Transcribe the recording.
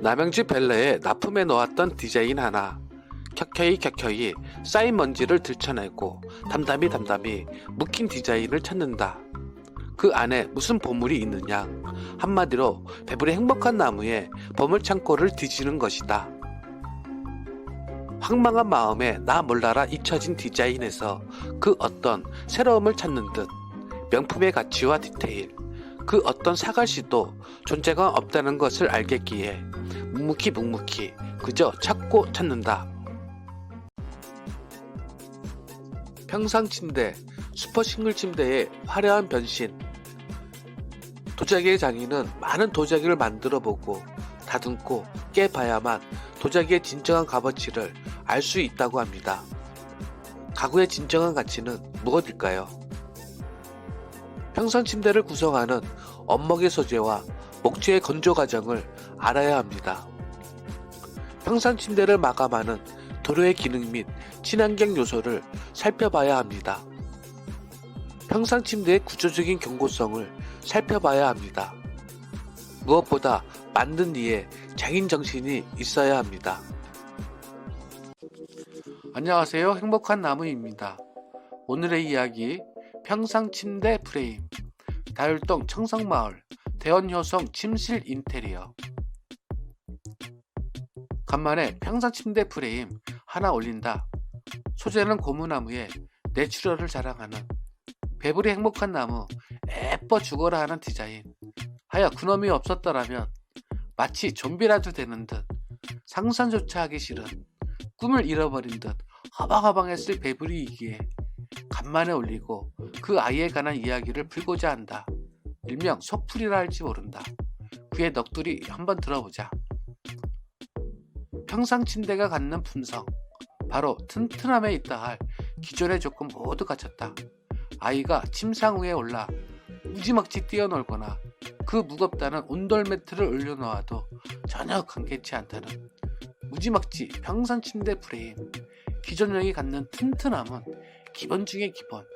남양주 벨레에 납품해 놓았던 디자인 하나. 켜켜이 켜켜이 쌓인 먼지를 들춰내고 담담히 담담히 묵힌 디자인을 찾는다. 그 안에 무슨 보물이 있느냐? 한마디로 배불리 행복한 나무에 보물창고를 뒤지는 것이다. 황망한 마음에 나 몰라라 잊혀진 디자인에서 그 어떤 새로움을 찾는 듯 명품의 가치와 디테일, 그 어떤 사갈시도 존재가 없다는 것을 알겠기에 묵묵히 묵묵히 그저 찾고 찾는다. 평상 침대, 슈퍼 싱글 침대의 화려한 변신. 도자기의 장인은 많은 도자기를 만들어 보고 다듬고 깨봐야만 도자기의 진정한 값어치를 알 수 있다고 합니다. 가구의 진정한 가치는 무엇일까요? 평상 침대를 구성하는 엄먹의 소재와 목재의 건조 과정을 알아야 합니다. 평상 침대를 마감하는 도료의 기능 및 친환경 요소를 살펴봐야 합니다. 평상 침대의 구조적인 견고성을 살펴봐야 합니다. 무엇보다 만든 이에 장인 정신이 있어야 합니다. 안녕하세요. 행복한 나무입니다. 오늘의 이야기 평상 침대 프레임 다율동 청성마을 대원효성 침실 인테리어 간만에 평상 침대 프레임 하나 올린다. 소재는 고무나무에 내추럴을 자랑하는 배불리 행복한 나무 예뻐 죽어라 하는 디자인 하여 그놈이 없었더라면 마치 좀비라도 되는 듯 상상조차 하기 싫은 꿈을 잃어버린 듯 허방허방했을 배불리이기에 간만에 올리고 그 아이에 관한 이야기를 풀고자 한다. 일명 속풀이라 할지 모른다. 그의 넋두리 한번 들어보자. 평상 침대가 갖는 품성 바로 튼튼함에 있다 할 기존의 조건 모두 갖췄다. 아이가 침상 위에 올라 무지막지 뛰어놀거나 그 무겁다는 온돌 매트를 올려놓아도 전혀 관계치 않다는 무지막지 평상 침대 프레임 기존형이 갖는 튼튼함은 기본 중의 기본